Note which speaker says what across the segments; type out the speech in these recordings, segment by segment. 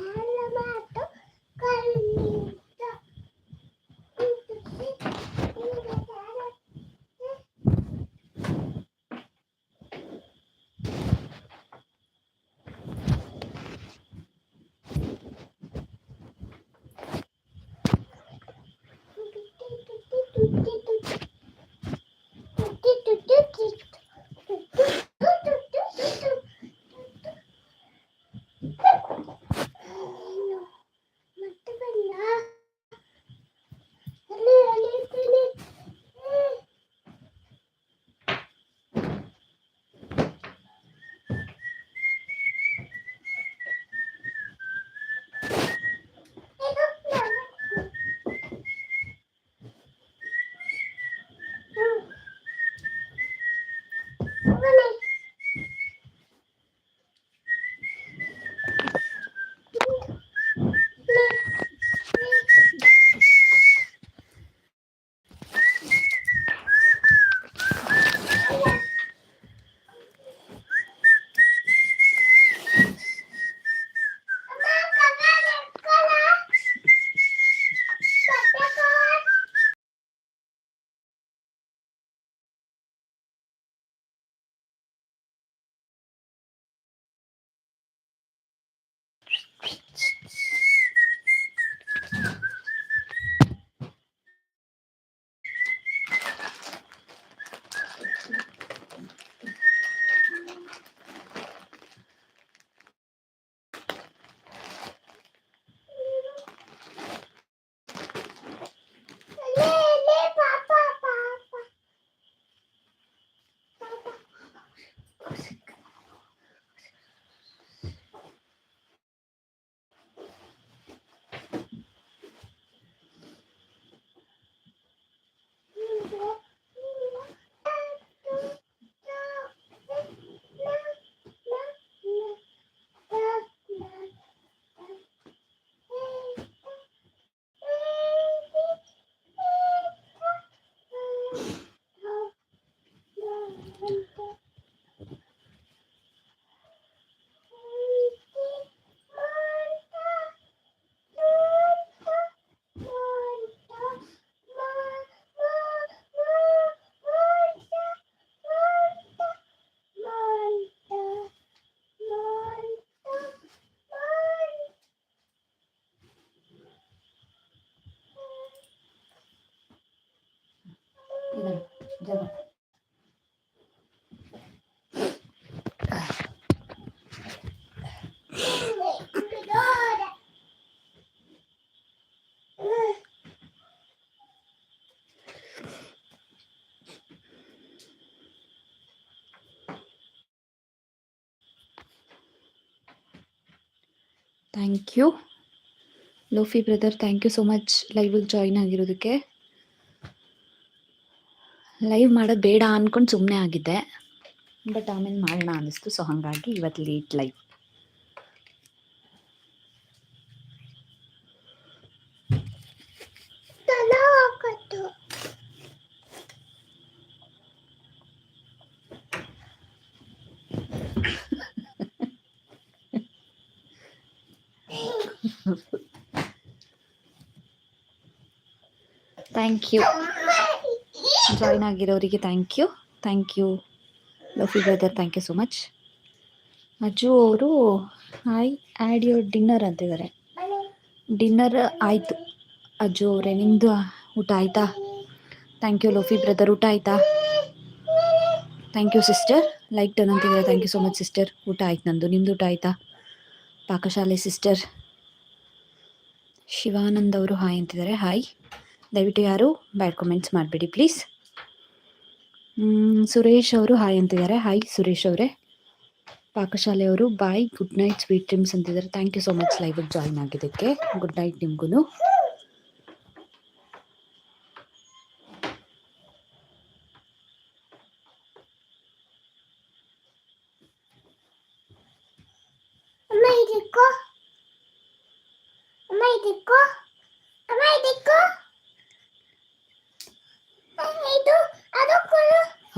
Speaker 1: Spider-Man. Thank you Lofi brother thank you so much ಲೈವಿಗೆ join ಆಗಿರೋದಕ್ಕೆ. Live ಮಾಡೋದು ಬೇಡ ಅಂದ್ಕೊಂಡು ಸುಮ್ಮನೆ ಆಗಿದ್ದೆ ಬಟ್ ಆಮೇಲೆ ಮಾಡೋಣ ಅನ್ನಿಸ್ತು ಸೊ ಹಾಗಾಗಿ ಇವತ್ತು late live thank you join ಆಗಿರೋರಿಗೆ thank you thank you Lofi brother thank you so much Ajju ಅವರು ಹಾಯ್ ಆ್ಯಡ್ ಯುವರ್ ಡಿನ್ನರ್ ಅಂತಿದ್ದಾರೆ. ಡಿನ್ನರ್ ಆಯಿತು. ಅಜ್ಜು ಅವರೇ ನಿಮ್ಮದು ಊಟ ಆಯಿತಾ? ಥ್ಯಾಂಕ್ ಯು ಲೋಫಿ ಬ್ರದರ್ ಊಟ ಆಯಿತಾ? Thank you sister like done ಅಂತಿದ್ದಾರೆ. Thank you so much sister ಊಟ ಆಯ್ತು ನಂದು. ನಿಮ್ಮದು ಊಟ ಆಯಿತಾ? ಪಾಕಶಾಲೆ ಸಿಸ್ಟರ್ ಶಿವಾನಂದ್ ಅವರು ಹಾಯ್ ಅಂತಿದ್ದಾರೆ. ಹಾಯ್ ದಯವಿಟ್ಟು ಯಾರು ಬ್ಯಾಡ್ ಕಮೆಂಟ್ಸ್ ಮಾಡಬೇಡಿ ಪ್ಲೀಸ್ ಸುರೇಶ್ ಅವರು ಹಾಯ್ ಅಂತಿದ್ದಾರೆ. ಹಾಯ್ ಸುರೇಶ್ ಅವರೇ. ಪಾಕಶಾಲೆಯವರು bye good night sweet dreams ಅಂತಿದ್ದಾರೆ. ಥ್ಯಾಂಕ್ ಯು ಸೊ ಮಚ್ ಲೈವಿಗೆ ಜಾಯಿನ್ ಆಗಿದ್ದಕ್ಕೆ. ಗುಡ್ ನೈಟ್ ನಿಮಗೂ
Speaker 2: ಅಮ್ಮ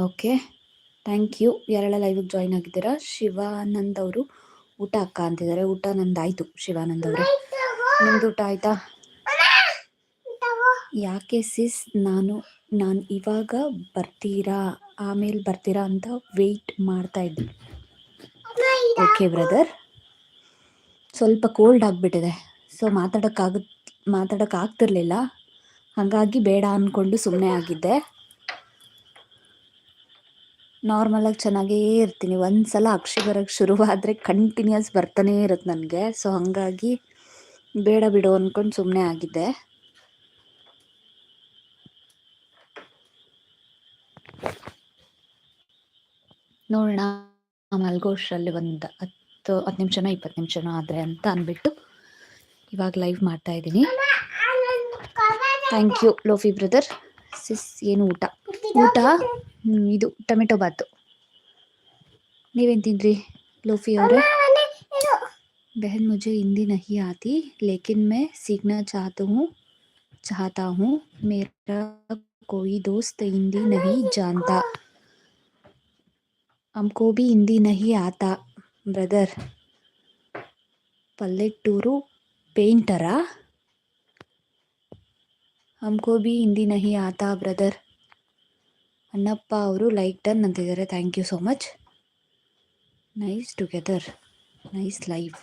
Speaker 1: ಓಕೆ. Thank you. ಯಾರೆಲ್ಲ ಲೈವಿಗೆ ಜಾಯ್ನ್ ಆಗಿದ್ದೀರಾ? ಶಿವಾನಂದ್ ಅವರು. ಊಟ ಅಕ್ಕ ಅಂತಿದ್ದಾರೆ. ಊಟ ನಂದಾಯಿತು ಶಿವಾನಂದ್ ಅವರೇ. ನಿಮ್ದು ಊಟ ಆಯಿತಾ? ಯಾಕೆ ಸಿಸ್ ನಾನು ನಾನು ಇವಾಗ ಬರ್ತೀರಾ? ಆಮೇಲೆ ಬರ್ತೀರಾ ಅಂತ ವೆಯ್ಟ್ ಮಾಡ್ತಾ ಇದ್ದೆ. ಓಕೆ ಬ್ರದರ್ ಸ್ವಲ್ಪ ಕೋಲ್ಡ್ ಆಗಿಬಿಟ್ಟಿದೆ. ಸೊ ಮಾತಾಡೋಕ್ಕಾಗ ಮಾತಾಡೋಕ್ಕಾಗ್ತಿರ್ಲಿಲ್ಲ ಹಾಗಾಗಿ ಬೇಡ ಅಂದ್ಕೊಂಡು ಸುಮ್ಮನೆ ಆಗಿದ್ದೆ. ನಾರ್ಮಲಾಗಿ ಚೆನ್ನಾಗೇ ಇರ್ತೀನಿ. ಒಂದು ಸಲ ಅಕ್ಷಿ ಬರೋಕ್ಕೆ ಶುರುವಾದರೆ ಕಂಟಿನ್ಯೂಸ್ ಬರ್ತಾನೇ ಇರುತ್ತೆ ನನಗೆ. ಸೊ, ಹಾಗಾಗಿ ಬೇಡ ಬಿಡು ಅಂದ್ಕೊಂಡು ಸುಮ್ಮನೆ ಆಗಿದ್ದೆ. ನೋಡೋಣ. ಮಲ್ಗೋಷ್ರಲ್ಲಿ ಒಂದು ಹತ್ತು ಹತ್ತು ನಿಮಿಷನೋ, ಇಪ್ಪತ್ತು ನಿಮಿಷನೋ ಆದರೆ ಅಂತ ಅಂದ್ಬಿಟ್ಟು ಇವಾಗ ಲೈವ್ ಮಾಡ್ತಾ ಇದ್ದೀನಿ. Thank you Lofi brother. Sis, ಏನು ಊಟ? ಊಟ? ಇದು ಟೊಮೆಟೊ नहीं ನೀವೇನು ತಿಂದ್ರಿ ಲೋಫಿ ಅವರೇ? बहन मुझे हिंदी नहीं आती लेकिन मैं सीखना चाहता हूँ चाहता हूँ मेरा कोई दोस्त हिंदी नहीं जानता हमको भी हिंदी नहीं आता ब्रदर पल्लेटूरू पेंटरा हमको भी हिंदी नहीं आता ब्रदर ಅಣ್ಣಪ್ಪ ಅವರು ಲೈಕ್ ಡನ್ ಅಂತಿದ್ದಾರೆ. Thank you so much. Nice together. Nice life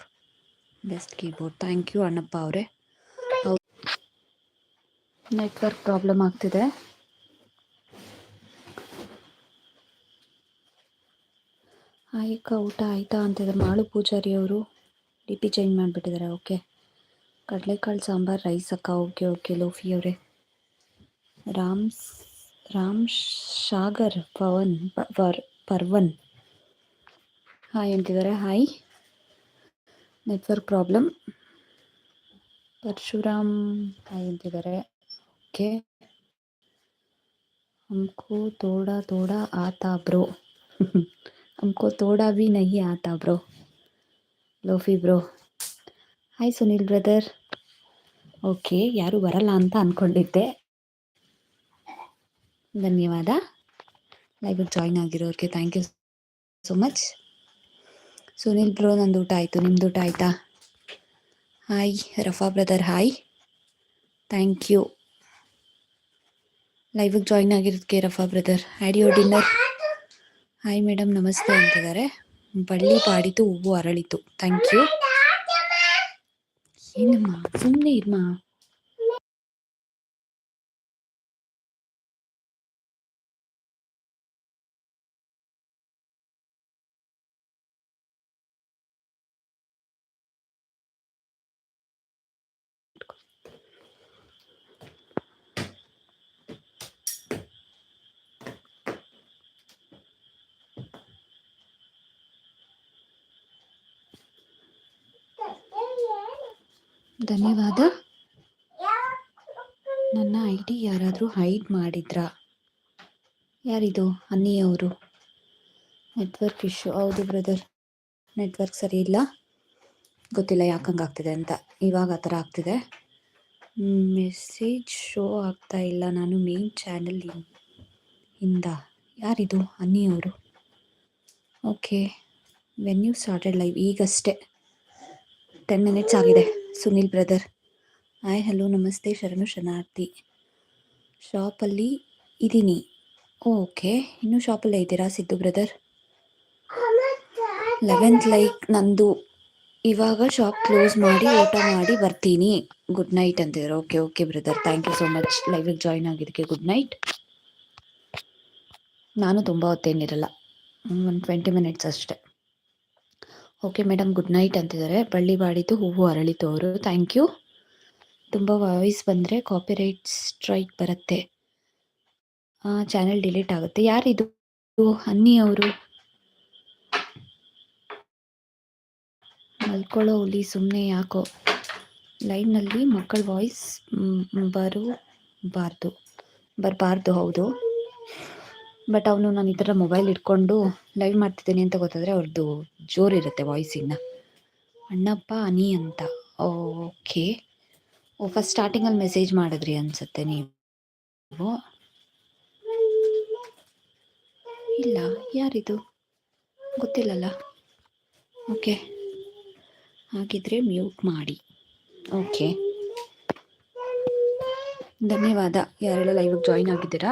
Speaker 1: best keyboard. Thank you Annappa ಅವರೇ. ನೆಟ್ವರ್ಕ್ ಪ್ರಾಬ್ಲಮ್ ಆಗ್ತಿದೆ. ಆಯ್ಕ ಊಟ ಆಯ್ತಾ ಅಂತಿದ್ದಾರೆ. ಮಾಳು ಪೂಜಾರಿ ಅವರು ಡಿ ಪಿ ಚೇಂಜ್ ಮಾಡಿಬಿಟ್ಟಿದ್ದಾರೆ. ಓಕೆ. ಕಡಲೆಕಾಳು ಸಾಂಬಾರು, ರೈಸ್ ಅಕ್ಕ. ಓಕೆ ಓಕೆ, ಲೋಫಿ ಅವರೇ. ರಾಮ್ ರಾಮ್ ಸಾಗರ್ ಪವನ್ ಪರ್ವನ್. ಹಾಯ್ ಅಂತಿದ್ದಾರೆ. Hi network problem Parashuram hi ಅಂತಿದ್ದಾರೆ. ಓಕೆ ಹಮ್ಕೋ ತೋಡಾ ತೋಡಾ, ಆತಾ ಬ್ರೋ. ಹಮ್ಕೋ ತೋಡಾ ಬಿ ನಹಿ, ಆತಾ bro. Lofi bro. Hi Sunil brother okay ಯಾರು ಬರಲ್ಲ ಅಂತ ಅಂದ್ಕೊಂಡಿದ್ದೆ ಧನ್ಯವಾದ. ಲೈವಿಗೆ join ಆಗಿರೋರಿಗೆ thank you so much Sunil bro ನಂದು ಊಟ ಆಯಿತು. ನಿಮ್ದು ಊಟ ಆಯಿತಾ? Hi Rafa brother hi thank you ಲೈವಿಗೆ join ಆಗಿರೋದಕ್ಕೆ Rafa brother audio dinner hi madam ನಮಸ್ತೆ ಅಂತಿದ್ದಾರೆ. ಬಳ್ಳಿ ಪಾಡಿತು ಹೂವು ಅರಳಿತು. ಥ್ಯಾಂಕ್ ಯು ಏನಮ್ಮ ಸುಮ್ಮನೆ ಇರ್ಮ. ಧನ್ಯವಾದ. ನನ್ನ ಐ ಡಿ ಯಾರಾದರೂ ಹೈಡ್ ಮಾಡಿದ್ರಾ? ಯಾರಿದು? ಅನ್ನಿಯವರು. Network issue. ಹೌದು ಬ್ರದರ್. ನೆಟ್ವರ್ಕ್ ಸರಿ ಇಲ್ಲ. ಗೊತ್ತಿಲ್ಲ ಯಾಕಂಗೆ ಆಗ್ತಿದೆ ಅಂತ. ಇವಾಗ ಆ ಥರ ಆಗ್ತಿದೆ. ಮೆಸೇಜ್ ಶೋ ಆಗ್ತಾ ಇಲ್ಲ. ನಾನು ಮೇನ್ ಚಾನಲ್ ಇಂದ. ಯಾರಿದು? ಅನ್ನಿಯವರು. Okay. When you started live, ಈಗಷ್ಟೇ. ಟೆನ್ ಮಿನಿಟ್ಸ್ ಆಗಿದೆ. ಸುನಿಲ್ ಬ್ರದರ್. ಹಾಯ್, ಹಲೋ, ನಮಸ್ತೆ, ಶರಣು, ಶರಣಾರ್ಥಿ. ಶಾಪಲ್ಲಿ ಇದ್ದೀನಿ ಓಕೆ, ಇನ್ನೂ ಶಾಪಲ್ಲೇ ಇದ್ದೀರಾ ಸಿದ್ದು ಬ್ರದರ್? ಲೆವೆಂತ್ ಲೈಕ್ ನಂದು. ಇವಾಗ ಶಾಪ್ ಕ್ಲೋಸ್ ಮಾಡಿ, ಊಟ ಮಾಡಿ ಬರ್ತೀನಿ. ಗುಡ್ ನೈಟ್ ಅಂತಿದ್ದಾರೆ okay okay brother. Thank you so much. ಲೈವಿಗೆ join ಆಗಿದ್ದಕ್ಕೆ ಗುಡ್ ನೈಟ್. ನಾನು ತುಂಬ ಹೊತ್ತೇನಿರಲ್ಲ. ಒಂದು ಟ್ವೆಂಟಿ ಮಿನಿಟ್ಸ್ ಅಷ್ಟೆ. ಓಕೆ ಮೇಡಮ್ ಗುಡ್ ನೈಟ್ ಅಂತಿದ್ದಾರೆ. ಬಳ್ಳಿ ಬಾಡಿದ್ದು ಹೂವು ಅರಳಿತು ಅವರು ಥ್ಯಾಂಕ್ ಯು ತುಂಬ ವಾಯ್ಸ್ ಬಂದರೆ ಕಾಪಿರೈಟ್ ಸ್ಟ್ರೈಕ್ ಬರುತ್ತೆ. ಚಾನೆಲ್ ಡಿಲೀಟ್ ಆಗುತ್ತೆ. ಯಾರಿದು? ಅನ್ನಿ ಅವರು. ಮಲ್ಕೊಳ್ಳೋ ಹುಲಿ ಸುಮ್ಮನೆ ಯಾಕೋ? ಲೈನ್ನಲ್ಲಿ ಮಕ್ಕಳ ವಾಯ್ಸ್ ಬರಬಾರ್ದು. ಬರಬಾರ್ದು, ಹೌದು. ಬಟ್ ಅವನು ನಾನು ಈ ಥರ ಮೊಬೈಲ್ ಇಟ್ಕೊಂಡು ಲೈವ್ ಮಾಡ್ತಿದ್ದೀನಿ ಅಂತ ಗೊತ್ತಾದರೆ ಅವ್ರದ್ದು ಜೋರಿರುತ್ತೆ ವಾಯ್ಸಿನ ಅಣ್ಣಪ್ಪ ಅನಿ ಅಂತ. ಓಕೆ. ಓ ಫಸ್ಟ್ ಸ್ಟಾರ್ಟಿಂಗಲ್ಲಿ ಮೆಸೇಜ್ ಮಾಡಿದ್ರಿ ಅನ್ಸುತ್ತೆ ನೀವು. ಇಲ್ಲ, ಯಾರಿದು? ಗೊತ್ತಿಲ್ಲಲ್ಲ. ಓಕೆ. ಹಾಗಿದ್ರೆ ಮ್ಯೂಟ್ ಮಾಡಿ. ಓಕೆ. ಧನ್ಯವಾದ. ಯಾರೆಲ್ಲ ಲೈವಿಗೆ ಜಾಯಿನ್ ಆಗಿದ್ದೀರಾ?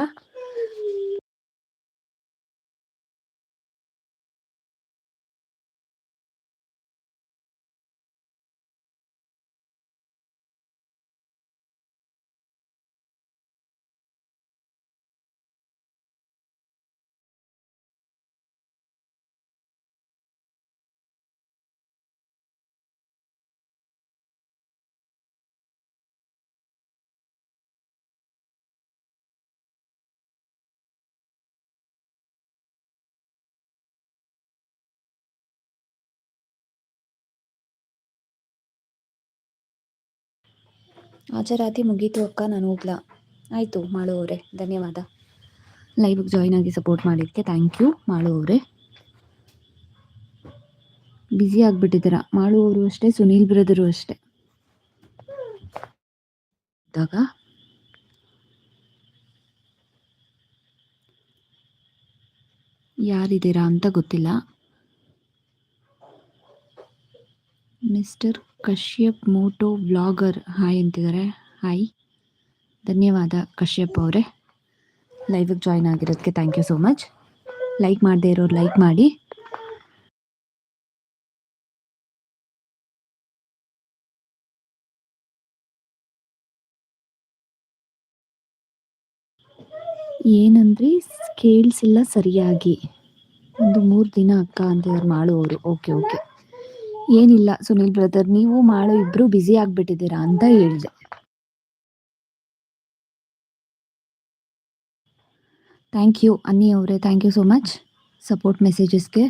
Speaker 1: ಹಾಜರಾತಿ ಮುಗೀತು ಅಕ್ಕ, ನಾನು ಹೋಗ್ಲಾ. ಆಯಿತು, ಮಾಳು ಧನ್ಯವಾದ. ಲೈವ್ಗೆ ಜಾಯ್ನ್ ಆಗಿ ಸಪೋರ್ಟ್ ಮಾಡಿದ್ದಕ್ಕೆ ಥ್ಯಾಂಕ್ ಯು ಮಾಳು ಅವರೇ. ಬ್ಯುಸಿ ಆಗಿಬಿಟ್ಟಿದ್ದೀರಾ? ಮಾಳು ಅಷ್ಟೇ, ಸುನೀಲ್ ಬ್ರದರು ಅಷ್ಟೇ. ಇದ್ದಾಗ ಯಾರಿದ್ದೀರಾ ಅಂತ ಗೊತ್ತಿಲ್ಲ. Mister Kashyap moto blogger hi ಅಂತಿದ್ದಾರೆ. ಹಾಯ್ ಧನ್ಯವಾದ ಕಶ್ಯಪ್ ಅವರೇ. ಲೈವಿಗೆ join ಆಗಿರೋದಕ್ಕೆ thank you so much like ಮಾಡದೇ ಇರೋರು ಲೈಕ್ ಮಾಡಿ. ಏನಂದ್ರಿ? ಕೇಳಿಸಿಲ್ಲ ಸರಿಯಾಗಿ. ಒಂದು ಮೂರು ದಿನ ಅಕ್ಕ ಅಂತ ಮಾಡು ಓಕೆ ಓಕೆ ಏನಿಲ್ಲ ಸುನಿಲ್ ಬ್ರದರ್ ನೀವು ಮಾಡೋ, ಇಬ್ರು ಬ್ಯುಸಿ ಆಗ್ಬಿಟ್ಟಿದ್ದೀರಾ ಅಂತ ಹೇಳಿದೆ. ಥ್ಯಾಂಕ್ ಯು ಅನ್ನಿ ಅವರೇ thank you so much support ಮೆಸೇಜಸ್ಗೆ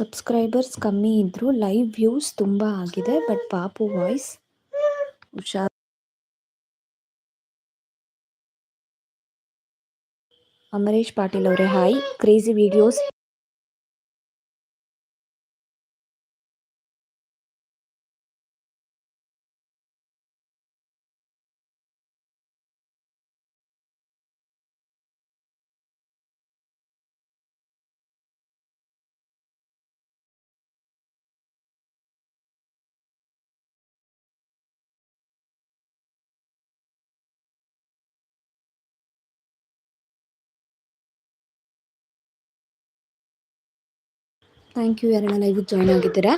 Speaker 1: subscribers ಕಮ್ಮಿ ಇದ್ದರು ಲೈವ್ ವ್ಯೂಸ್ ತುಂಬಾ ಆಗಿದೆ ಬಟ್ ಪಾಪು ವಾಯ್ಸ್ ಹುಷಾರ್ ಅಮರೇಶ್ ಪಾಟೀಲ್ ಅವರೇ hi crazy videos thank you ಯಾರೆಲ್ಲ ಲೈವ್ ಜಾಯ್ನ್ ಆಗಿದ್ದೀರಾ?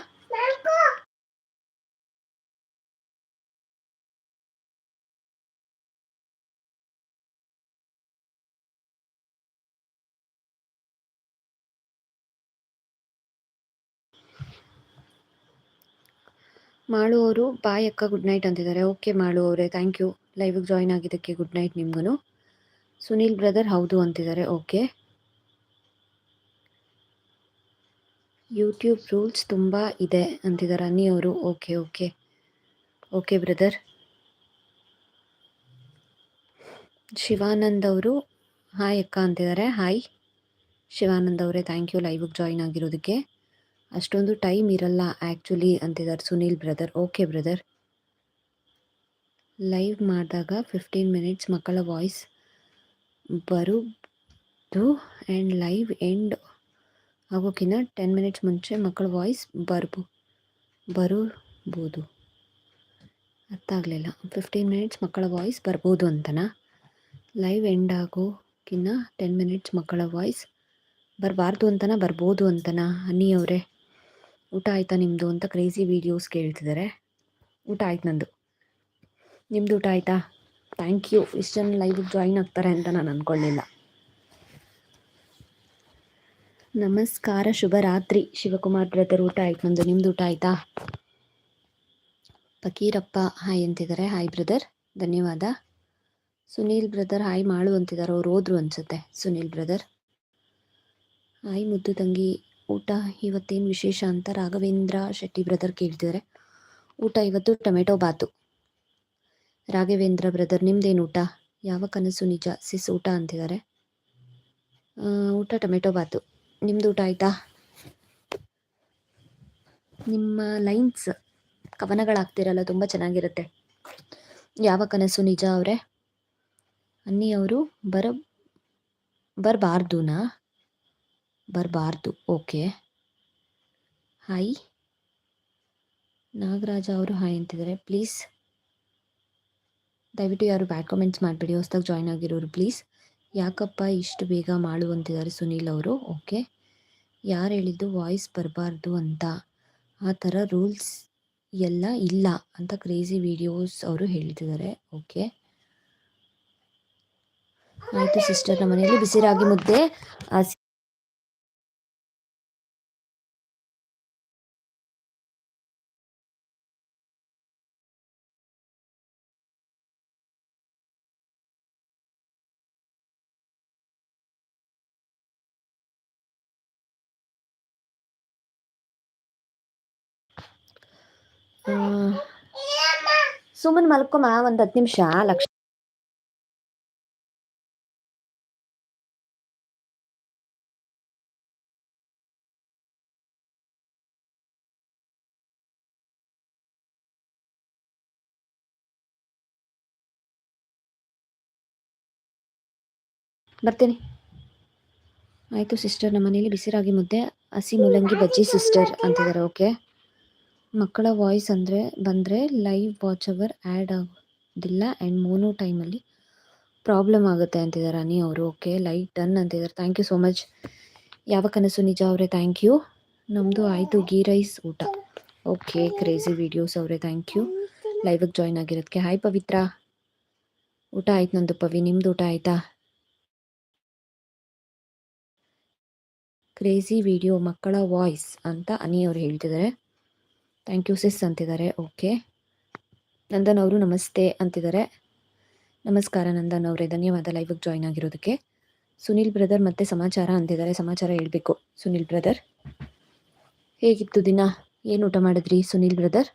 Speaker 1: ಮಾಡುವವರು ಬಾಯ್ ಅಕ್ಕ ಗುಡ್ ನೈಟ್ ಅಂತಿದ್ದಾರೆ. ಓಕೆ ಮಾಡುವವರೇ ಥ್ಯಾಂಕ್ ಯು ಲೈವ್ಗೆ ಜಾಯ್ನ್ ಆಗಿದ್ದಕ್ಕೆ ಗುಡ್ ನೈಟ್ ನಿಮ್ಗೂ ಸುನೀಲ್ ಬ್ರದರ್ ಹೌದು ಅಂತಿದ್ದಾರೆ. ಓಕೆ ಯೂಟ್ಯೂಬ್ ರೂಲ್ಸ್ ತುಂಬ ಇದೆ ಅಂತಿದ್ದಾರೆ ಅನ್ನಿ ಅವರು. Okay okay okay brother Shivanand ಅವರು ಹಾಯ್ ಅಕ್ಕ ಅಂತಿದ್ದಾರೆ ಹಾಯ್ ಶಿವಾನಂದ್ ಅವರೇ ಥ್ಯಾಂಕ್ ಯು ಲೈವಿಗೆ ಜಾಯ್ನ್ ಆಗಿರೋದಕ್ಕೆ. ಅಷ್ಟೊಂದು ಟೈಮ್ ಇರಲ್ಲ ಆ್ಯಕ್ಚುಲಿ ಅಂತಿದ್ದಾರೆ Sunil brother okay brother live ಮಾಡಿದಾಗ ಫಿಫ್ಟೀನ್ ಮಿನಿಟ್ಸ್ ಮಕ್ಕಳ ವಾಯ್ಸ್ ಬರುದು ಆ್ಯಂಡ್ ಲೈವ್ ಎಂಡ್ ಆಗೋಕ್ಕಿಂತ ಟೆನ್ ಮಿನಿಟ್ಸ್ ಮುಂಚೆ ಮಕ್ಕಳ ವಾಯ್ಸ್ ಬರ್ಬೋ ಬರಬೋದು ಅರ್ಥ ಆಗಲಿಲ್ಲ. ಫಿಫ್ಟೀನ್ ಮಿನಿಟ್ಸ್ ಮಕ್ಕಳ ವಾಯ್ಸ್ ಬರ್ಬೋದು ಅಂತನಾ? ಲೈವ್ ಎಂಡ್ ಆಗೋಕ್ಕಿಂತ ಟೆನ್ ಮಿನಿಟ್ಸ್ ಮಕ್ಕಳ ವಾಯ್ಸ್ ಬರಬಾರ್ದು ಅಂತನಾ? ಬರ್ಬೋದು ಅಂತನಾ? ಅನ್ನಿ ಅವರೇ. ಊಟ ಆಯ್ತಾ ನಿಮ್ಮದು ಅಂತ ಕ್ರೇಜಿ ವೀಡಿಯೋಸ್ ಕೇಳ್ತಿದ್ದಾರೆ ಊಟ ಆಯ್ತು ನಂದು. ನಿಮ್ಮದು ಊಟ ಆಯ್ತಾ? ಥ್ಯಾಂಕ್ ಯು ಇಷ್ಟು ಜನ ಲೈವಿಗೆ ಜಾಯ್ನ್ ಆಗ್ತಾರೆ ಅಂತ ನಾನು ಅಂದ್ಕೊಳ್ಳಿಲ್ಲ ನಮಸ್ಕಾರ, ಶುಭ ರಾತ್ರಿ. ಶಿವಕುಮಾರ್ ಬ್ರದರ್, ಊಟ ಆಯ್ತು ನಂದು. ನಿಮ್ದು ಊಟ ಆಯ್ತಾ? ಫಕೀರಪ್ಪ, ಹಾಯ್ ಅಂತಿದ್ದಾರೆ. Hi brother. ಧನ್ಯವಾದ. ಸುನೀಲ್ ಬ್ರದರ್, ಹಾಯ್ ಮಾಡು ಅಂತಿದ್ದಾರೆ. ಅವ್ರು ಹೋದ್ರು ಅನ್ಸುತ್ತೆ. ಸುನೀಲ್ ಬ್ರದರ್. ಹಾಯ್ ಮುದ್ದು ತಂಗಿ. ಊಟ ಇವತ್ತೇನು ವಿಶೇಷ ಅಂತ ರಾಘವೇಂದ್ರ ಶೆಟ್ಟಿ ಬ್ರದರ್ ಕೇಳ್ತಿದ್ದಾರೆ. ಊಟ ಇವತ್ತು ಟೊಮೆಟೊ ಬಾತು. ರಾಘವೇಂದ್ರ ಬ್ರದರ್, ನಿಮ್ದೇನು ಊಟ? ಯಾವ ಕನಸು ನಿಜ? ಸಿಸ್ ಊಟ ಅಂತಿದ್ದಾರೆ. ಊಟ ಟೊಮೆಟೊ ಬಾತು. ನಿಮ್ದು ಊಟ ಆಯ್ತಾ? ನಿಮ್ಮ ಲೈನ್ಸ್ ಕವನಗಳಾಗ್ತಿರಲ್ಲ, ತುಂಬ ಚೆನ್ನಾಗಿರುತ್ತೆ. ಯಾವ ಕನಸು ನಿಜ ಅವರೇ? ಅನ್ನಿ ಅವರು, ಬರ, ಬರಬಾರ್ದುನಾ? ಬರಬಾರ್ದು, ಓಕೆ. ಹಾಯ್. ನಾಗರಾಜ ಅವರು ಹಾಯ್ ಅಂತಿದ್ದಾರೆ. ಪ್ಲೀಸ್, ದಯವಿಟ್ಟು ಯಾರು ಬ್ಯಾಡ್ ಕಮೆಂಟ್ಸ್ ಮಾಡಿಬಿಡಿ, ಹೊಸ್ದಾಗಿ ಜಾಯ್ನ್ ಆಗಿರೋರು, ಪ್ಲೀಸ್. ಯಾಕಪ್ಪ ಇಷ್ಟು ಬೇಗ ಮಾಡು ಅಂತಿದ್ದಾರೆ ಸುನೀಲ್ ಅವರು? ಓಕೆ. ಯಾರು ಹೇಳಿದ್ದು? ವಾಯ್ಸ್ ಬರಬಾರ್ದು ಅಂತ. ಆ ಥರ ರೂಲ್ಸ್ ಎಲ್ಲ ಇಲ್ಲ ಅಂತ ಕ್ರೇಜಿ ವಿಡಿಯೋಸ್ ಅವರು ಹೇಳ್ತಿದ್ದಾರೆ. ಓಕೆ. ಆಯಿತು ಸಿಸ್ಟರ್ ನಮ್ಮ ಮನೆಯಲ್ಲಿ ಬಿಸಿರಾಗಿ ಮುದ್ದೆ. ಸುಮ್ಮನೆ ಮಲ್ಕೊಮ್ಮ ಒಂದು ಹತ್ತು ನಿಮಿಷ, ಲಕ್ಷ ಬರ್ತೀನಿ. ಆಯಿತು ಸಿಸ್ಟರ್ ನಮ್ಮ ಮನೇಲಿ ಬಿಸಿರಾಗಿ ಮುದ್ದೆ, ಹಸಿ ಮೂಲಂಗಿ ಬಜ್ಜಿ ಸಿಸ್ಟರ್ ಅಂತಿದ್ದಾರೆ ಓಕೆ ಮಕ್ಕಳ ವಾಯ್ಸ್ ಅಂದರೆ ಬಂದರೆ ಲೈವ್ ವಾಚ್ ಅವರ್ ಆ್ಯಡ್ ಆಗೋದಿಲ್ಲ ಆ್ಯಂಡ್ ಮೋನೋ ಟೈಮಲ್ಲಿ ಪ್ರಾಬ್ಲಮ್ ಆಗುತ್ತೆ ಅಂತಿದ್ದಾರೆ ಅನಿ ಅವರು. ಓಕೆ, ಲೈಟ್ ಡನ್ ಅಂತಿದ್ದಾರೆ. Thank you so much. ಯಾವ ಕನಸು? ನಿಜ ಅವರೇ, ಥ್ಯಾಂಕ್ ಯು. ನಮ್ಮದು ಆಯಿತು, ಗೀ ರೈಸ್ ಊಟ. ಓಕೆ, ಕ್ರೇಜಿ ವೀಡಿಯೋಸ್ ಅವರೇ, ಥ್ಯಾಂಕ್ ಯು. ಲೈವಿಗೆ ಜಾಯ್ನ್ ಆಗಿರೋದಕ್ಕೆ ಹಾಯ್ ಪವಿತ್ರ. ಊಟ ಆಯ್ತು ನಂದು ಪವಿ, ನಿಮ್ದು ಊಟ ಆಯ್ತಾ? ಕ್ರೇಜಿ ವಿಡಿಯೋ ಮಕ್ಕಳ ವಾಯ್ಸ್ ಅಂತ ಅನಿ ಅವರು ಹೇಳ್ತಿದ್ದಾರೆ. ಥ್ಯಾಂಕ್ ಯು ಸಿಸ್ ಅಂತಿದ್ದಾರೆ. ಓಕೆ ನಂದನ್ ಅವರು ನಮಸ್ತೆ ಅಂತಿದ್ದಾರೆ. ನಮಸ್ಕಾರ, ನಂದನ್ ಅವರೇ. ಧನ್ಯವಾದ ಲೈವಿಗೆ ಜಾಯ್ನ್ ಆಗಿರೋದಕ್ಕೆ. ಸುನಿಲ್ ಬ್ರದರ್ ಮತ್ತೆ ಸಮಾಚಾರ ಅಂತಿದ್ದಾರೆ. ಸಮಾಚಾರ ಹೇಳಬೇಕು, ಸುನಿಲ್ ಬ್ರದರ್ ಹೇಗಿತ್ತು ದಿನ? ಏನು ಊಟ ಮಾಡಿದ್ರಿ, ಸುನಿಲ್ ಬ್ರದರ್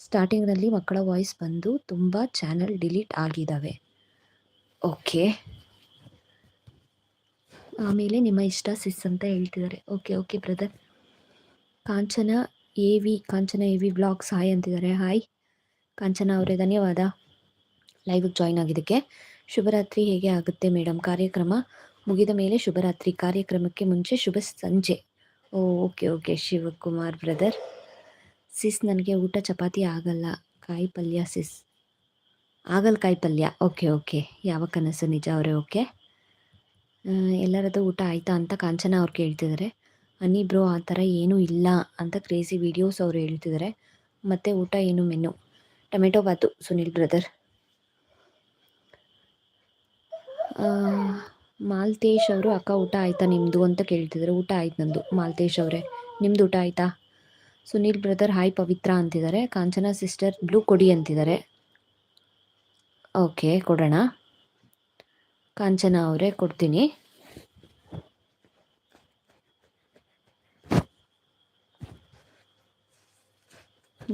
Speaker 1: ಸ್ಟಾರ್ಟಿಂಗ್ನಲ್ಲಿ ಮಕ್ಕಳ ವಾಯ್ಸ್ ಬಂದು ತುಂಬ ಚಾನಲ್ ಡಿಲೀಟ್ ಆಗಿದ್ದಾವೆ ಓಕೆ ಆಮೇಲೆ ನಿಮ್ಮ ಇಷ್ಟ ಸಿಸ್ ಅಂತ ಹೇಳ್ತಿದ್ದಾರೆ. Okay okay brother Kanchana A V Kanchana A V vlogs hi ಅಂತಿದ್ದಾರೆ. ಹಾಯ್ ಕಾಂಚನ ಅವರೇ, ಧನ್ಯವಾದ. ಲೈವಿಗೆ ಜಾಯ್ನ್ ಆಗಿದ್ದಕ್ಕೆ. ಶುಭರಾತ್ರಿ ಹೇಗೆ ಆಗುತ್ತೆ ಮೇಡಮ್ ಕಾರ್ಯಕ್ರಮ ಮುಗಿದ ಮೇಲೆ ಶುಭರಾತ್ರಿ. ಕಾರ್ಯಕ್ರಮಕ್ಕೆ ಮುಂಚೆ ಶುಭ ಸಂಜೆ. Okay okay. Shivakumar brother. Sis ನನಗೆ ಊಟ ಚಪಾತಿ ಆಗಲ್ಲ. ಕಾಯಿ ಪಲ್ಯ ಸಿಸ್. ಆಗಲ್ಲ ಕಾಯಿ ಪಲ್ಯ ಓಕೆ ಓಕೆ. ಯಾವ ಕನಸು ನಿಜ ಅವರೇ, ಓಕೆ. ಎಲ್ಲರದ್ದು ಊಟ ಆಯಿತಾ ಅಂತ ಕಾಂಚನ ಅವ್ರು ಕೇಳ್ತಿದ್ದಾರೆ. ಹನಿ ಬ್ರೋ, ಆ ಥರ ಏನೂ ಇಲ್ಲ ಅಂತ ಕ್ರೇಜಿ ವೀಡಿಯೋಸ್ ಅವರು ಹೇಳ್ತಿದ್ದಾರೆ ಮತ್ತು ಊಟ ಏನು ಮೆನು ಟೊಮೆಟೊ ಬಾತು, ಸುನಿಲ್ ಬ್ರದರ್ ಮಾಲ್ತೇಶ್ ಅವರು, ಅಕ್ಕ, ಊಟ ಆಯಿತಾ ನಿಮ್ಮದು ಅಂತ ಕೇಳ್ತಿದ್ದಾರೆ ಊಟ ಆಯ್ತು ನಂದು, ಮಾಲ್ತೇಶ್ ಅವರೇ. ನಿಮ್ಮದು ಊಟ ಆಯಿತಾ? ಸುನೀಲ್ ಬ್ರದರ್ ಹಾಯ್ ಪವಿತ್ರ ಅಂತಿದ್ದಾರೆ ಕಾಂಚನಾ ಸಿಸ್ಟರ್ ಬ್ಲೂ ಕೊಡಿ ಅಂತಿದ್ದಾರೆ ಓಕೆ ಕೊಡೋಣ. ಕಾಂಚನಾ ಅವರೇ, ಕೊಡ್ತೀನಿ.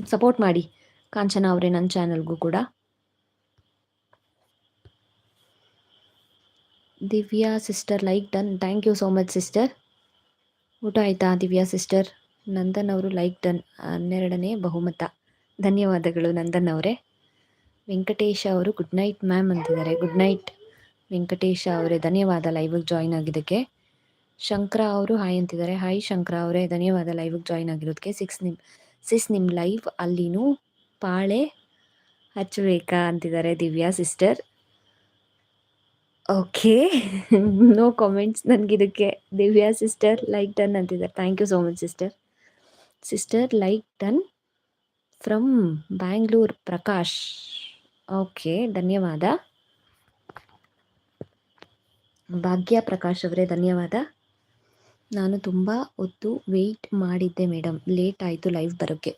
Speaker 1: ಸಪೋರ್ಟ್ ಮಾಡಿ. ಕಾಂಚನ ಅವರೇ ನನ್ನ ಚಾನಲ್ಗೂ ಕೂಡ. Divya sister like done. Thank you so much sister. ಊಟ ಆಯಿತಾ ದಿವ್ಯಾ ಸಿಸ್ಟರ್? ನಂದನ್ ಅವರು ಲೈಕ್ ಡನ್. ಹನ್ನೆರಡನೇ ಬಹುಮತ. ಧನ್ಯವಾದಗಳು ನಂದನ್ ಅವರೇ. ವೆಂಕಟೇಶ ಅವರು ಗುಡ್ ನೈಟ್ ಮ್ಯಾಮ್ ಅಂತಿದ್ದಾರೆ. Good night. ವೆಂಕಟೇಶ ಅವರೇ, ಧನ್ಯವಾದ ಲೈವಿಗೆ ಜಾಯಿನ್ ಆಗಿದ್ದಕ್ಕೆ. ಶಂಕರ ಅವರು ಹಾಯ್ ಅಂತಿದ್ದಾರೆ. ಹಾಯ್ ಶಂಕರ ಅವರೇ, ಧನ್ಯವಾದ ಲೈವಿಗೆ ಜಾಯಿನ್ ಆಗಿರೋದಕ್ಕೆ ಸಿಕ್ಸ್ ನಿಮ್ ಸಿಸ್ ನಿಮ್ಮ ಲೈಫ್ ಅಲ್ಲಿನೂ ಪಾಳೆ ಹಚ್ಚಬೇಕಾ ಅಂತಿದ್ದಾರೆ Divya sister okay no comments ನನಗಿದಕ್ಕೆ Divya sister like done ಅಂತಿದ್ದಾರೆ. Thank you so much sister sister like done from Bangalore Prakash okay ಧನ್ಯವಾದ. ಭಾಗ್ಯ ಪ್ರಕಾಶ್ ಅವರೇ, ಧನ್ಯವಾದ. ನಾನು ತುಂಬ ಹೊತ್ತು ವೆಯ್ಟ್ ಮಾಡಿದ್ದೆ ಮೇಡಮ್ ಲೇಟ್ ಆಯಿತು ಲೈವ್ ಬರೋಕ್ಕೆ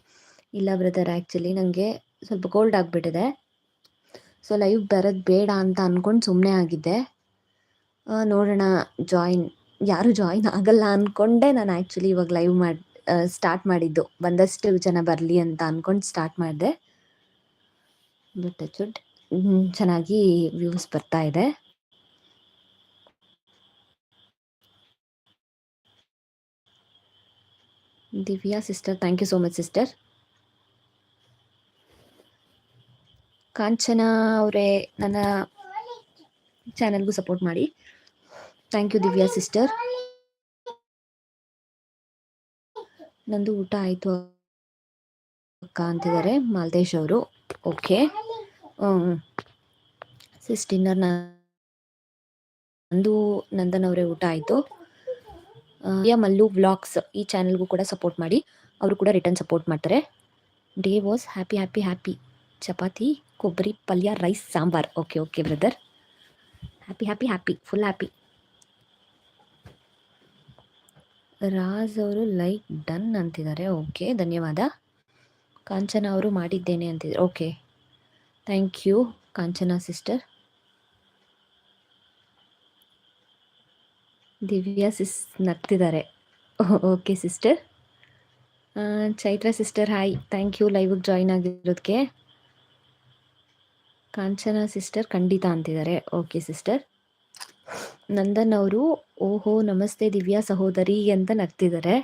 Speaker 1: ಇಲ್ಲ ಬ್ರದರ್ ಆ್ಯಕ್ಚುಲಿ ನನಗೆ ಸ್ವಲ್ಪ ಕೋಲ್ಡ್ ಆಗಿಬಿಟ್ಟಿದೆ. ಸೊ ಲೈವ್ ಬರೋದು ಬೇಡ ಅಂತ ಅಂದ್ಕೊಂಡು ಸುಮ್ಮನೆ ಆಗಿದ್ದೆ. ನೋಡೋಣ ಜಾಯಿನ್ ಯಾರು ಜಾಯಿನ್ ಆಗಲ್ಲ ಅಂದ್ಕೊಂಡೆ ನಾನು ಆ್ಯಕ್ಚುಲಿ ಇವಾಗ ಲೈವ್ ಮಾಡಿ ಸ್ಟಾರ್ಟ್ ಮಾಡಿದ್ದು. ಒಂದಷ್ಟು ಜನ ಬರಲಿ ಅಂತ ಅಂದ್ಕೊಂಡು ಸ್ಟಾರ್ಟ್ ಮಾಡಿದೆ. ಬಟ್ ಚುಡ್ ಚೆನ್ನಾಗಿ ವ್ಯೂಸ್ ಬರ್ತಾ ಇದೆ. Divya sister thank you so much sister Kanchana ಅವರೇ ನನ್ನ ಚಾನಲ್ಗೂ ಸಪೋರ್ಟ್ ಮಾಡಿ. ಥ್ಯಾಂಕ್ ಯು ದಿವ್ಯಾ ಸಿಸ್ಟರ್ ನಂದು ಊಟ ಆಯಿತು ಅಕ್ಕ ಅಂತಿದ್ದಾರೆ ಮಾಲ್ದೇಶ್ ಅವರು. ಓಕೆ ಸಿಸ್ ಡಿನ್ನರ್ ನಂದು ನಂದನ್ ಅವರೇ ಊಟ ಆಯಿತು. ಮಲ್ಲು ವ್ಲಾಗ್ಸ್ ಈ ಚಾನಲ್ಗೂ ಕೂಡ ಸಪೋರ್ಟ್ ಮಾಡಿ. ಅವರು ಕೂಡ ರಿಟರ್ನ್ ಸಪೋರ್ಟ್ ಮಾಡ್ತಾರೆ. Day was happy happy happy chapati, ಕೊಬ್ಬರಿ, ಪಲ್ಯ rice sambar. Okay okay brother happy happy happy full happy Raj ಅವರು ಲೈಕ್ ಡನ್ ಅಂತಿದ್ದಾರೆ. ಓಕೆ ಧನ್ಯವಾದ. ಕಾಂಚನ ಅವರು ಮಾಡಿದ್ದೇನೆ ಅಂತಿದ್ದಾರೆ. Okay thank you Kanchana sister Divya sis, ನಗ್ತಿದ್ದಾರೆ. Okay, sister. Chaitra sister, hi. Thank you ಲೈವಿಗೆ join ಆಗಿರೋದಕ್ಕೆ Kanchana sister ಖಂಡಿತ ಅಂತಿದ್ದಾರೆ. Okay, sister. ನಂದನ್ ಅವರು, ಓಹೋ, ನಮಸ್ತೆ ದಿವ್ಯಾ ಸಹೋದರಿ ಅಂತ ನಗ್ತಿದ್ದಾರೆ.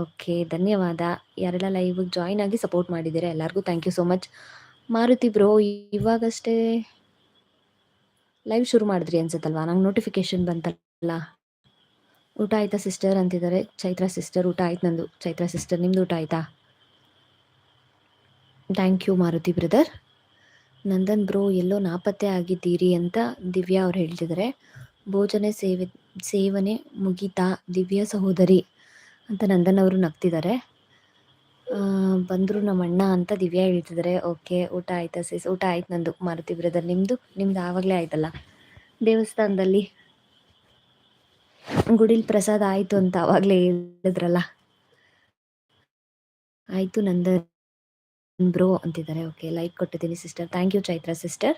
Speaker 1: ಓಕೆ, ಧನ್ಯವಾದ. ಯಾರೆಲ್ಲ ಲೈವಿಗೆ ಜಾಯಿನ್ ಆಗಿ ಸಪೋರ್ಟ್ ಮಾಡಿದ್ದೀರಾ? ಎಲ್ಲರಿಗೂ thank you so much. Maruti bro, ಇವಾಗಷ್ಟೇ live ಶುರು ಮಾಡಿದ್ರಿ ಅನ್ಸುತ್ತಲ್ವಾ? ನಂಗೆ ನೋಟಿಫಿಕೇಶನ್ ಬಂತಲ್ಲ. ಊಟ ಆಯ್ತಾ ಸಿಸ್ಟರ್ ಅಂತಿದ್ದಾರೆ. ಚೈತ್ರ ಸಿಸ್ಟರ್, ಊಟ ಆಯ್ತು ನಂದು. ಚೈತ್ರ ಸಿಸ್ಟರ್, ನಿಮ್ದು ಊಟ ಆಯ್ತಾ? Thank you Maruti brother Nandan bro ಎಲ್ಲೋ ನಾಪತ್ತೆ ಆಗಿದ್ದೀರಿ ಅಂತ ದಿವ್ಯಾ ಅವ್ರು ಹೇಳ್ತಿದ್ದಾರೆ. ಭೋಜನೆ ಸೇವೆ, ಸೇವನೆ ಮುಗೀತಾ? ದಿವ್ಯ ಸಹೋದರಿ ಅಂತ ನಂದನ್ ಅವರು ನಗ್ತಿದ್ದಾರೆ. ಬಂದರು ನಮ್ಮ ಅಣ್ಣ ಅಂತ ದಿವ್ಯಾ ಹೇಳ್ತಿದ್ದಾರೆ. ಓಕೆ ಊಟ ಆಯ್ತಾ ಸಿಸ್ ಊಟ ಆಯ್ತು ನಂದು ಮಾರುತಿ ಬ್ರದರ್ ನಿಮ್ಮದು ನಿಮ್ದು ಆವಾಗಲೇ ಆಯ್ತಲ್ಲ? ದೇವಸ್ಥಾನದಲ್ಲಿ? ಗುಡಿಲ್ ಪ್ರಸಾದ ಆಯಿತು ಅಂತ ಆವಾಗಲೇ ಹೇಳಿದ್ರಲ್ಲ. ಆಯಿತು ನಂದನ್ ಬ್ರೋ ಅಂತಿದ್ದಾರೆ. ಓಕೆ, ಲೈಕ್ ಕೊಟ್ಟಿದ್ದೀನಿ sister. Thank you Chaitra sister.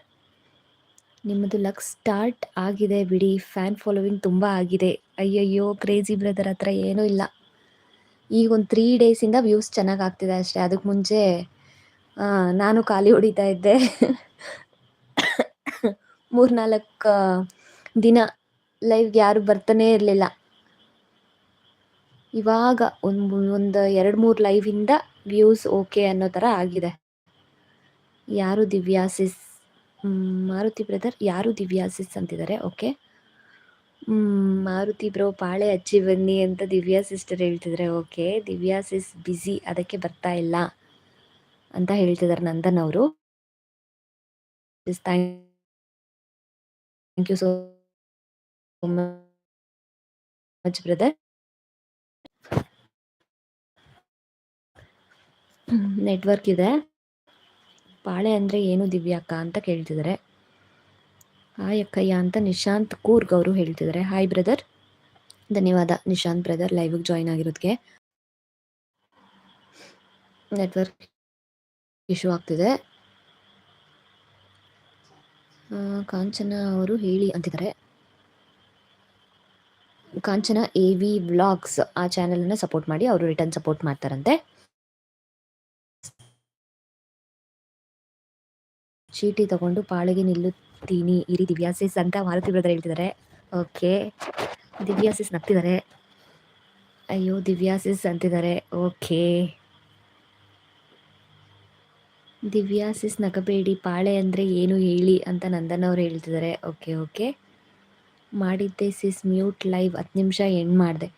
Speaker 1: ನಿಮ್ಮದು ಲಕ್ ಸ್ಟಾರ್ಟ್ ಆಗಿದೆ ಬಿಡಿ. ಫ್ಯಾನ್ ಫಾಲೋವಿಂಗ್ ತುಂಬ ಆಗಿದೆ. ಅಯ್ಯಯ್ಯೋ, ಕ್ರೇಜಿ ಬ್ರದರ್ ಹತ್ರ ಏನೂ ಇಲ್ಲ. ಈಗ ಒಂದು ತ್ರೀ ಡೇಸಿಂದ ವ್ಯೂಸ್ ಚೆನ್ನಾಗಿ ಆಗ್ತಿದೆ ಅಷ್ಟೇ. ಅದಕ್ಕೆ ಮುಂಚೆ ನಾನು ಖಾಲಿ ಹೊಡಿತಾ ಇದ್ದೆ. ಮೂರ್ನಾಲ್ಕು ದಿನ ಲೈವ್ಗೆ ಯಾರು ಬರ್ತಾನೆ ಇರಲಿಲ್ಲ. ಇವಾಗ ಒಂದು ಒಂದು ಎರಡು ಮೂರು ಲೈವಿಂದ ವ್ಯೂಸ್ ಓಕೆ ಅನ್ನೋ ಥರ ಆಗಿದೆ. ಯಾರು ದಿವ್ಯಾಸಿಸ್ ಮಾರುತಿ ಬ್ರದರ್ ಯಾರು ದಿವ್ಯಾಸಿಸ್ ಅಂತಿದ್ದಾರೆ ಓಕೆ ಮಾರುತಿ ಬ್ರೋ ಪಾಳೆ ಹಚ್ಚಿ ಬನ್ನಿ ಅಂತ ದಿವ್ಯಾ ಸಿಸ್ಟರ್ ಹೇಳ್ತಿದ್ರೆ ಓಕೆ ದಿವ್ಯಾ ಸಿಸ್ ಅದಕ್ಕೆ ಬರ್ತಾ ಇಲ್ಲ ಅಂತ ಹೇಳ್ತಿದ್ದಾರೆ ನಂದನ್ ಅವರು. Thank you so much, brother. Network ಇದೆ. ಪಾಳೆ ಅಂದ್ರೆ ಏನು ದಿವ್ಯಾಕ್ಕ ಅಂತ ಕೇಳ್ತಿದ್ದಾರೆ ಹಾಯ್ ಅಕ್ಕಯ್ಯ ಅಂತ ನಿಶಾಂತ್ ಕೂರ್ಗ್ ಅವರು ಹೇಳ್ತಿದ್ದಾರೆ ಹಾಯ್ ಬ್ರದರ್. ಧನ್ಯವಾದ ನಿಶಾಂತ್ ಬ್ರದರ್ ಲೈವ್ಗೆ ಜಾಯಿನ್ ಆಗಿರೋದಕ್ಕೆ ನೆಟ್ವರ್ಕ್ ಇಶ್ಯೂ ಆಗ್ತಿದೆ. ಕಾಂಚನ ಅವರು ಹೇಳಿ ಅಂತಿದ್ದಾರೆ. ಕಾಂಚನ ಎ ವಿ ವ್ಲಾಗ್ಸ್ ಆ ಚಾನೆಲನ್ನು ಸಪೋರ್ಟ್ ಮಾಡಿ ಅವರು ರಿಟರ್ನ್ ಸಪೋರ್ಟ್ ಮಾಡ್ತಾರಂತೆ. ಚೀಟಿ ತಗೊಂಡು ಪಾಳಿಗೆ ನಿಲ್ಲುತ್ತೀನಿ. ಇರಿ ದಿವ್ಯಾಸಿಸ್ ಅಂತ ಮಾರುತಿ ಬ್ರದರ್ ಹೇಳ್ತಿದ್ದಾರೆ ಓಕೆ ದಿವ್ಯಾಸಿಸ್ ನಗ್ತಿದ್ದಾರೆ ಅಯ್ಯೋ ದಿವ್ಯಾಸಿಸ್ ಅಂತಿದ್ದಾರೆ ಓಕೆ ದಿವ್ಯಾಸಿಸ್ ನಗಬೇಡಿ. ಪಾಳೆ ಅಂದರೆ ಏನು ಹೇಳಿ ಅಂತ ನಂದನ್ ಅವ್ರು ಹೇಳ್ತಿದ್ದಾರೆ ಓಕೆ ಓಕೆ ಮಾಡಿದ್ದೆ ಸಿಸ್ ಮ್ಯೂಟ್ ಲೈವ್ ಹತ್ತು ನಿಮಿಷ ಎಂಡ್ ಮಾಡಿದೆ.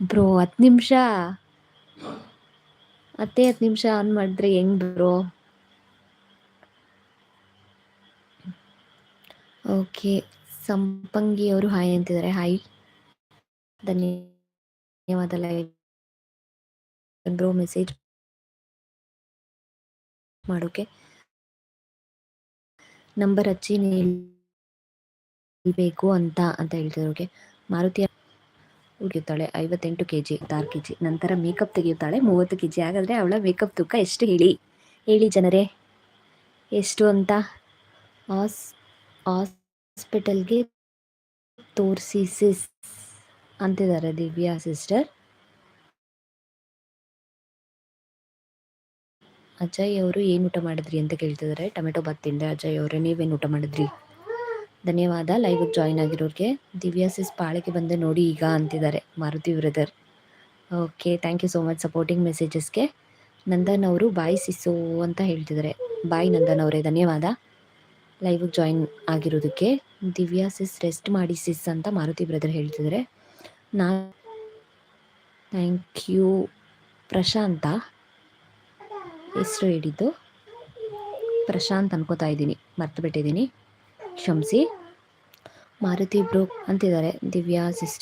Speaker 1: ಬ್ರೋ, ಹತ್ತು ನಿಮಿಷ? ಹತ್ತೇ ಹತ್ತು ನಿಮಿಷ ಆನ್ ಮಾಡಿದ್ರೆ ಹೆಂಗ್ ಬ್ರೋ? ಓಕೆ ಸಂಪಂಗಿ ಅವರು ಹಾಯ್ ಅಂತಿದ್ದಾರೆ ಹಾಯ್ ಧನ್ಯವಾದ ಬ್ರೋ ಮೆಸೇಜ್ ಮಾಡೋಕೆ. ನಂಬರ್ ಹಚ್ಚಿ ನಿಲ್ಬೇಕು ಅಂತ ಅಂತ ಹೇಳ್ತಿದ್ರು ಅವ್ರಿಗೆ ಮಾರುತಿ ಉಗಿತಾಳೆ ಐವತ್ತೆಂಟು ಕೆ ಜಿ ಆರು ಕೆ ಜಿ ನಂತರ ಮೇಕಪ್ ತೆಗೆಯುತ್ತಾಳೆ ಮೂವತ್ತು ಕೆ ಜಿ ಹಾಗಾದರೆ ಅವಳ ಮೇಕಪ್ ತೂಕ ಎಷ್ಟು ಹೇಳಿ? ಹೇಳಿ ಜನರೇ. ಎಷ್ಟು ಅಂತ ಹಾಸ್, ಹಾಸ್ಪಿಟಲ್ಗೆ ತೋರಿಸಿ ಸಿಸ್ ಅಂತಿದ್ದಾರೆ ದಿವ್ಯಾ ಸಿಸ್ಟರ್ ಅಜಯ್ ಅವರು ಏನು ಊಟ ಮಾಡಿದ್ರಿ ಅಂತ ಕೇಳ್ತಿದ್ದಾರೆ. ಟೊಮೆಟೊ ಬಾತ್ ತಿಂದೆ ಅಜಯ್ ಅವರೇ. ನೀವೇನು ಊಟ ಮಾಡಿದ್ರಿ? ಧನ್ಯವಾದ ಲೈವ್ ಜಾಯಿನ್ ಆಗಿರೋರಿಗೆ. ದಿವ್ಯಾ ಸಿಸ್ ಪಾಳಿಗೆ ಬಂದೆ ನೋಡಿ ಈಗ ಅಂತಿದ್ದಾರೆ, Maruti brother okay thank you so much supporting ಮೆಸೇಜಸ್ಗೆ Nandan ಅವರು ಬಾಯ್ ಸಿಸ್ಸು ಅಂತ ಹೇಳ್ತಿದ್ದಾರೆ. ಬಾಯ್ ನಂದನ್ ಅವರೇ, ಧನ್ಯವಾದ. ಲೈವ್ ಜಾಯಿನ್ ಆಗಿರೋದಕ್ಕೆ. ದಿವ್ಯಾ ಸಿಸ್ ರೆಸ್ಟ್ ಮಾಡಿ ಸಿಸ್ ಅಂತ ಮಾರುತಿ ಬ್ರದರ್ ಹೇಳ್ತಿದ್ದಾರೆ. ನಾ ಥ್ಯಾಂಕ್ ಯು ಪ್ರಶಾಂತ. ಹೆಸರು ಹೇಳಿದ್ದು ಪ್ರಶಾಂತ್ ಅನ್ಕೋತಾ ಇದ್ದೀನಿ ಮರ್ತು ಬಿಟ್ಟಿದ್ದೀನಿ ಕ್ಷಮಿಸಿ. ಮಾರುತಿ ಬ್ರೋ ಅಂತಿದ್ದಾರೆ. ದಿವ್ಯಾ ಸಿಸ್ಟರ್.